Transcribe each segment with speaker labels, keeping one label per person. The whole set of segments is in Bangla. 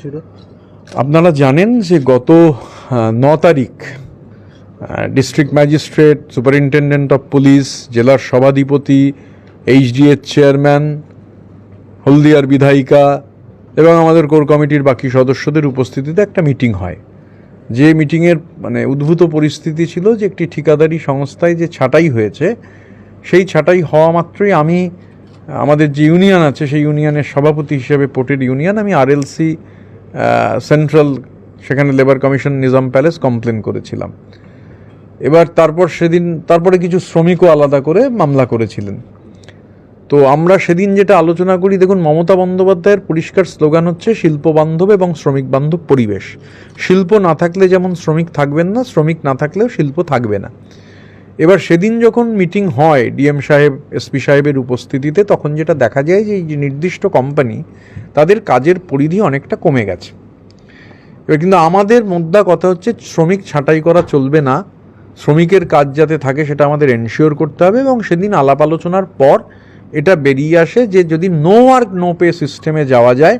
Speaker 1: ছিল।
Speaker 2: আপনারা জানেন যে গত ন তারিখ district magistrate superintendent of police জেলার সভাধিপতি এইচডিএর চেয়ারম্যান হলদিয়ার বিধায়িকা এবং আমাদের কোর কমিটির বাকি সদস্যদের উপস্থিতিতে একটা মিটিং হয়। যে মিটিংয়ের মানে উদ্ভূত পরিস্থিতি ছিল যে একটি ঠিকাদারি সংস্থায় যে ছাঁটাই হয়েছে সেই ছাঁটাই হওয়া মাত্রই আমি, আমাদের যে ইউনিয়ন আছে সেই ইউনিয়নের সভাপতি হিসেবে পোর্টের ইউনিয়ন, আমি আরএলসি সেন্ট্রাল, সেখানে labour commission Nizam Palace complain করেছিলাম। এবার তারপর সেদিন, তারপরে কিছু শ্রমিকও আলাদা করে মামলা করেছিলেন। তো আমরা সেদিন যেটা আলোচনা করি, দেখুন, মমতা বন্দ্যোপাধ্যায়ের পরিষ্কার স্লোগান হচ্ছে শিল্প বান্ধব এবং শ্রমিক বান্ধব পরিবেশ। শিল্প না থাকলে যেমন শ্রমিক থাকবেন না, শ্রমিক না থাকলেও শিল্প থাকবে না। এবার সেদিন যখন মিটিং হয় ডিএম সাহেব, এসপি সাহেবের উপস্থিতিতে, তখন যেটা দেখা যায় যে এই যে নির্দিষ্ট কোম্পানি, তাদের কাজের পরিধি অনেকটা কমে গেছে। এবার কিন্তু আমাদের মোদ্দা কথা হচ্ছে, শ্রমিক ছাঁটাই করা চলবে না। শ্রমিকের কাজ যাতে থাকে, সেটা আমাদের এনশিওর করতে হবে এবং সেদিন আলাপ আলোচনার পর এটা বেরিয়ে আসে যে যদি নো ওয়ার্ক নো পে সিস্টেমে যাওয়া যায়,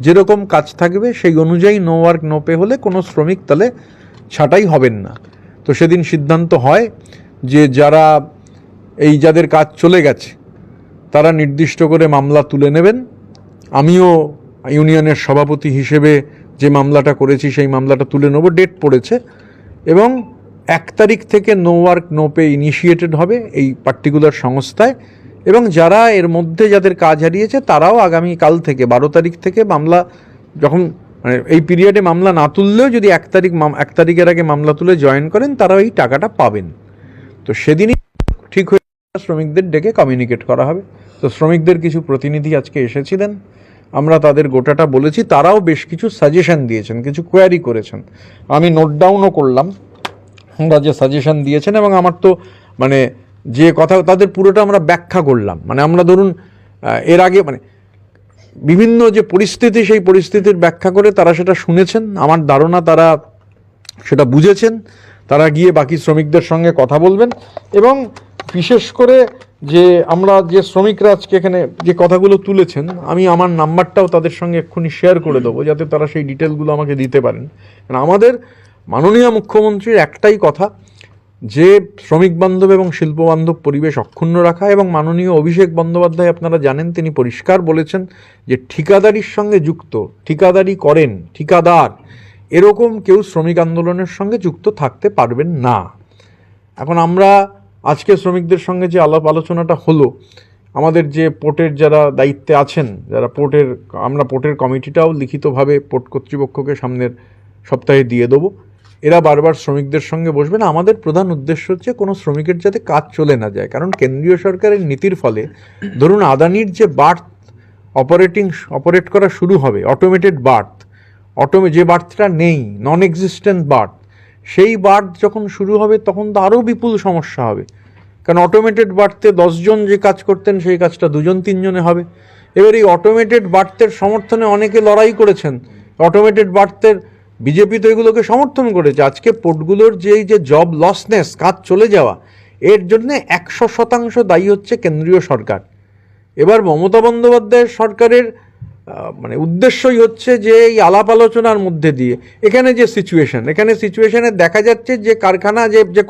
Speaker 2: যেরকম কাজ থাকবে, সেই অনুযায়ী নো ওয়ার্ক নো পে হলে কোনো শ্রমিক তাহলে ছাঁটাই হবেন না। তো সেদিন সিদ্ধান্ত হয় যে যারা এই যাদের কাজ চলে গেছে, তারা নির্দিষ্ট করে মামলা তুলে নেবেন। আমিও ইউনিয়নের সভাপতি হিসেবে যে মামলাটা করেছি, সেই মামলাটা তুলে নেব। ডেট পড়েছে এবং এক তারিখ থেকে no work, no pay initiated হবে এই পার্টিকুলার সংস্থায় এবং যারা এর মধ্যে যাদের কাজ হারিয়েছে, তারাও আগামী কাল থেকে, বারো তারিখ থেকে মামলা যখন মানে এই পিরিয়ডে মামলা না তুললেও যদি এক তারিখ, এক তারিখের আগে মামলা তুলে জয়েন করেন, তারাও এই টাকাটা পাবেন। তো সেদিনই ঠিক হয়ে শ্রমিকদের ডেকে কমিউনিকেট করা হবে। তো শ্রমিকদের কিছু প্রতিনিধি আজকে এসেছিলেন। আমরা তাদের গোটাটা বলেছি, তারাও বেশ কিছু সাজেশন দিয়েছেন, কিছু কোয়ারি করেছেন। আমি নোট ডাউনও করলাম, ওরা যে সাজেশন দিয়েছেন এবং আমার তো মানে যে কথা, তাদের পুরোটা আমরা ব্যাখ্যা করলাম। মানে আমরা ধরুন এর আগে মানে বিভিন্ন যে পরিস্থিতি, সেই পরিস্থিতির ব্যাখ্যা করে তারা সেটা শুনেছেন। আমার ধারণা তারা সেটা বুঝেছেন। তারা গিয়ে বাকি শ্রমিকদের সঙ্গে কথা বলবেন এবং বিশেষ করে যে আমরা যে শ্রমিকরা আজকে এখানে যে কথাগুলো তুলেছেন, আমি আমার নাম্বারটাও তাদের সঙ্গে এক্ষুনি শেয়ার করে দেবো যাতে তারা সেই ডিটেলগুলো আমাকে দিতে পারেন। কারণ আমাদের মাননীয় মুখ্যমন্ত্রীর একটাই কথা, যে শ্রমিক বান্ধব এবং শিল্প বান্ধব পরিবেশ অক্ষুণ্ণ রাখা এবং মাননীয় অভিষেক বন্দ্যোপাধ্যায় আপনারা জানেন, তিনি পরিষ্কার বলেছেন যে ঠিকাদারির সঙ্গে যুক্ত, ঠিকাদারি করেন, ঠিকাদার। এরকম কেউ শ্রমিক আন্দোলনের সঙ্গে যুক্ত থাকতে পারবেন না। এখন আমরা আজকে শ্রমিকদের সঙ্গে যে আলাপ আলোচনাটা হলো, আমাদের যে পোর্টের যারা দায়িত্বে আছেন, যারা পোর্টের, আমরা পোর্টের কমিটিটাও লিখিতভাবে পোর্ট কর্তৃপক্ষকে সামনের সপ্তাহে দিয়ে দেবো। এরা বারবার শ্রমিকদের সঙ্গে বসবেন আমাদের প্রধান উদ্দেশ্য হচ্ছে কোনো শ্রমিকের যাতে কাজ চলে না যায়। কারণ কেন্দ্রীয় সরকারের নীতির ফলে, ধরুন আদানির যে বার্থ অপারেটিং, অপারেট করা শুরু হবে অটোমেটেড বার্থ অটোমে যে বার্থটা নেই নন এক্সিস্টেন্ট বার্থ, সেই বার্থ যখন শুরু হবে, তখন তো আরও বিপুল সমস্যা হবে। কারণ অটোমেটেড বার্থে দশজন যে কাজ করতেন, সেই কাজটা দুজন, তিনজনে হবে। এবার এই অটোমেটেড বার্থের সমর্থনে অনেকে লড়াই করেছেন। অটোমেটেড বার্থের বিজেপি তো এগুলোকে সমর্থন করেছে। আজকে পোর্টগুলোর যে এই যে জব লসনেস কাজ চলে যাওয়া, এর জন্য একশো শতাংশ দায়ী হচ্ছে কেন্দ্রীয় সরকার। এবার মমতা বন্দ্যোপাধ্যায়ের সরকারের মানে উদ্দেশ্যই হচ্ছে যে এই আলাপ আলোচনার মধ্যে দিয়ে। এখানে যে সিচুয়েশন এখানে সিচুয়েশনে দেখা যাচ্ছে যে কারখানা যে যে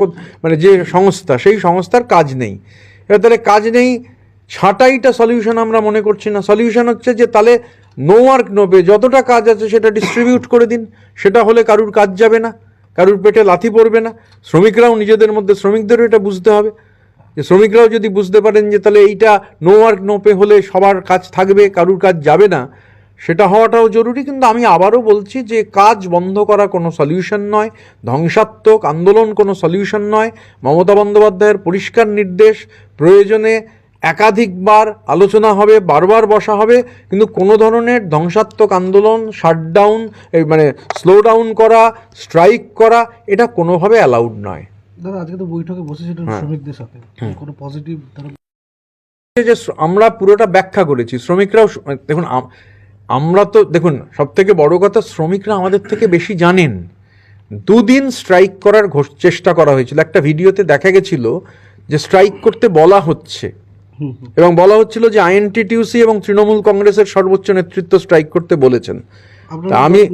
Speaker 2: মানে যে সংস্থা, সেই সংস্থার কাজ নেই। এবার তাহলে কাজ নেই, ছাঁটাইটা সলিউশন আমরা মনে করছি না। সলিউশন হচ্ছে যে তাহলে নো ওয়ার্ক নো পে যতটা কাজ আছে সেটা ডিস্ট্রিবিউট করে দিন। সেটা হলে কারুর কাজ যাবে না, কারুর পেটে লাথি পড়বে না। শ্রমিকরাও নিজেদের মধ্যে, শ্রমিকদেরও এটা বুঝতে হবে। যে শ্রমিকরাও যদি বুঝতে পারেন যে তাহলে এইটা নো ওয়ার্ক নো পে হলে সবার কাজ থাকবে, কারুর কাজ যাবে না, সেটা হওয়াটাও জরুরি। কিন্তু আমি আবারও বলছি যে কাজ বন্ধ করা কোনো সলিউশন নয়, ধ্বংসাত্মক আন্দোলন কোনো সলিউশন নয়। মমতা বন্দ্যোপাধ্যায়ের পরিষ্কার নির্দেশ, প্রয়োজনে একাধিকবার আলোচনা হবে, বারবার বসা হবে, কিন্তু কোনো ধরনের ধ্বংসাত্মক আন্দোলন শাটডাউন মানে স্লো ডাউন করা স্ট্রাইক করা, এটা কোনোভাবে অ্যালাউড নয়।
Speaker 1: দাদা আজকে তো বৈঠকে বসেছিলেন শ্রমিকদের সাথে। কোনো পজিটিভ তারা
Speaker 2: যে আমরা পুরোটা ব্যাখ্যা করেছি শ্রমিকরাও দেখুন আমরা তো দেখুন সব থেকে বড় কথা শ্রমিকরা আমাদের থেকে বেশি জানেন। দুদিন স্ট্রাইক করার চেষ্টা করা হয়েছিল। একটা ভিডিওতে দেখা গেছিল যে স্ট্রাইক করতে বলা হচ্ছে। এবং বলা হচ্ছিল যে আইএনটিটিউসি এবং তৃণমূল কংগ্রেসের সর্বোচ্চ নেতৃত্ব স্ট্রাইক করতে বলেছেন। আমি-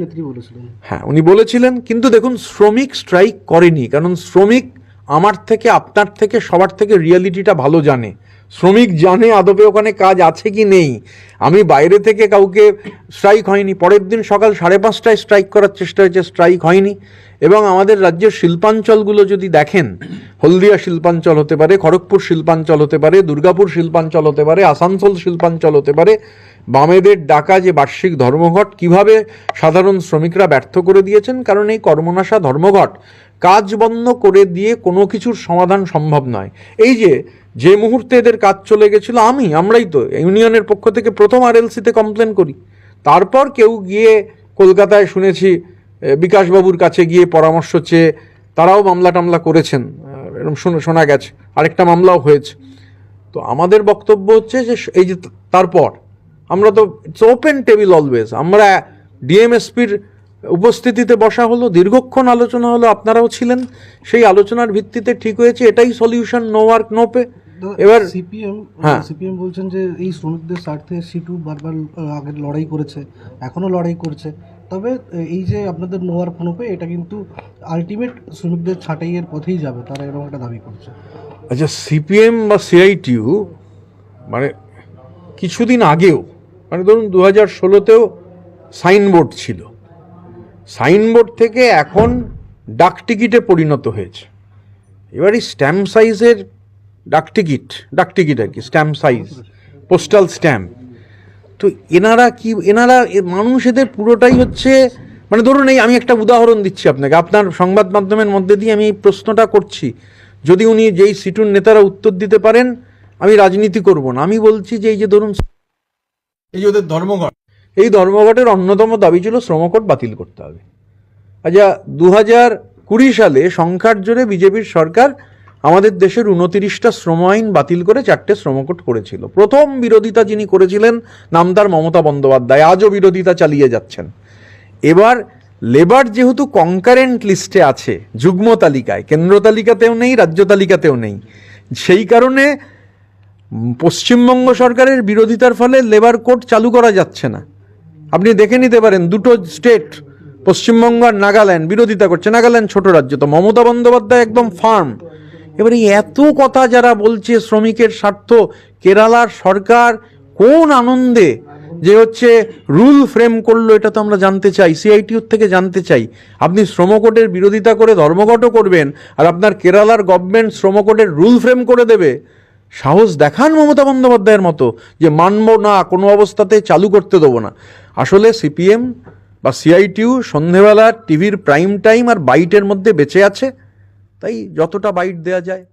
Speaker 2: হ্যাঁ উনি বলেছিলেন কিন্তু দেখুন শ্রমিক স্ট্রাইক করেনি। কারণ শ্রমিক আমার থেকে, আপনার থেকে, সবার থেকে রিয়েলিটিটা ভালো জানে। শ্রমিক জানে আদপে ওখানে কাজ আছে কি নেই। আমি বাইরে থেকে কাউকে স্ট্রাইক হয়নি। পরের দিন সকাল সাড়ে পাঁচটায় স্ট্রাইক করার চেষ্টা হয়েছে স্ট্রাইক হয়নি। এবং আমাদের রাজ্যের শিল্পাঞ্চলগুলো যদি দেখেন, হলদিয়া শিল্পাঞ্চল হতে পারে, খড়গপুর শিল্পাঞ্চল হতে পারে, দুর্গাপুর শিল্পাঞ্চল হতে পারে, আসানসোল শিল্পাঞ্চল হতে পারে, বামেদের ডাকা যে বার্ষিক ধর্মঘট, কীভাবে সাধারণ শ্রমিকরা ব্যর্থ করে দিয়েছেন? কারণ এই কর্মনাশা ধর্মঘট কাজ বন্ধ করে দিয়ে কোনো কিছুর সমাধান সম্ভব নয়। এই যে যে মুহূর্তে এদের কাজ চলে গেছিল, আমি, আমরাই তো, ইউনিয়নের পক্ষ থেকে প্রথম আরএলসিতে কমপ্লেন করি। তারপর কেউ গিয়ে কলকাতায় শুনেছি বিকাশবাবুর কাছে গিয়ে পরামর্শ চেয়ে তারাও মামলা টামলা করেছেন। এরকম শোনা- শোনা গেছে। আরেকটা মামলাও হয়েছে। তো আমাদের বক্তব্য হচ্ছে যে এই যে তারপর, আমরা তো ইটস ওপেন টেবিল অলওয়েজ আমরা ডিএমএসপির উপস্থিতিতে বসা হলো দীর্ঘক্ষণ আলোচনা হলো আপনারাও ছিলেন। সেই আলোচনার ভিত্তিতে ঠিক হয়েছে এটাই solution no work no pay এবার
Speaker 1: সিপিএম
Speaker 2: হ্যাঁ।
Speaker 1: সিপিএম বলছেন যে এই শ্রমিকদের স্বার্থে সিটু বারবার আগে লড়াই করেছে এখনও লড়াই করছে। তবে এই যে আপনাদের নোয়ার ফোনপে এটা কিন্তু আলটিমেট শ্রমিকদের ছাঁটাইয়ের পথেই যাবে তারা এরকম একটা দাবি করছে।
Speaker 2: আচ্ছা সিপিএম বা সিআইটিউ মানে কিছুদিন আগেও মানে ধরুন দু হাজার ষোলোতেও সাইনবোর্ড ছিল সাইনবোর্ড থেকে এখন ডাকটিকিটে পরিণত হয়েছে। এবার এই স্ট্যাম্প সাইজের ডাকটিকিট ডাকটিকিট আর কি, স্ট্যাম্প সাইজ, পোস্টাল স্ট্যাম্প। তো এনারা কি, এনারা মানুষ এদের পুরোটাই হচ্ছে মানে ধরুন এই আমি একটা উদাহরণ দিচ্ছি আপনাকে, আপনার সংবাদ মাধ্যমের মধ্যে দিয়ে আমি এই প্রশ্নটা করছি। যদি উনি যেই সিটুর নেতারা উত্তর দিতে পারেন, আমি রাজনীতি করব না। আমি বলছি যে এই যে ধরুন এই যে ওদের ধর্মঘট এই ধর্মঘটের অন্যতম দাবি ছিল শ্রমকোট বাতিল করতে হবে। আচ্ছা দু হাজার কুড়ি সালে সংখ্যার জোরে বিজেপির সরকার আমাদের দেশের উনতিরিশটা শ্রম আইন বাতিল করে চারটে শ্রমকোট করেছিল। প্রথম বিরোধিতা যিনি করেছিলেন নামদার মমতা বন্দ্যোপাধ্যায়, আজও বিরোধিতা চালিয়ে যাচ্ছেন। এবার লেবার যেহেতু কনকারেন্ট লিস্টে আছে, যুগ্ম তালিকায়, কেন্দ্র তালিকাতেও নেই, রাজ্য তালিকাতেও নেই, সেই কারণে পশ্চিমবঙ্গ সরকারের বিরোধিতার ফলে লেবার কোড চালু করা যাচ্ছে না। আপনি দেখে নিতে পারেন দুটো স্টেট, পশ্চিমবঙ্গ আর নাগাল্যান্ড, বিরোধিতা করছে। নাগাল্যান্ড ছোট রাজ্য তো, মমতা বন্দ্যোপাধ্যায় একদম ফার্ম। এবারে এত কথা যারা বলছে শ্রমিকের স্বার্থ, কেরালার সরকার কোন আনন্দে যে হচ্ছে রুল ফ্রেম করল, এটা তো আমরা জানতে চাই, সিআইটিউর থেকে জানতে চাই। আপনি শ্রমকোটের বিরোধিতা করে ধর্মঘটও করবেন, আর আপনার কেরালার গভর্নমেন্ট শ্রমকোটের রুল ফ্রেম করে দেবে। সাহস দেখান মমতা বন্দ্যোপাধ্যায়ের মতো যে মানব না, কোনো অবস্থাতে চালু করতে দেবো না। আসলে সিপিএম বা সিআইটিউ সন্ধেবেলা টিভির প্রাইম টাইম আর বাইটের মধ্যে বেঁচে আছে, তাই যতটা বাইট দেওয়া যায়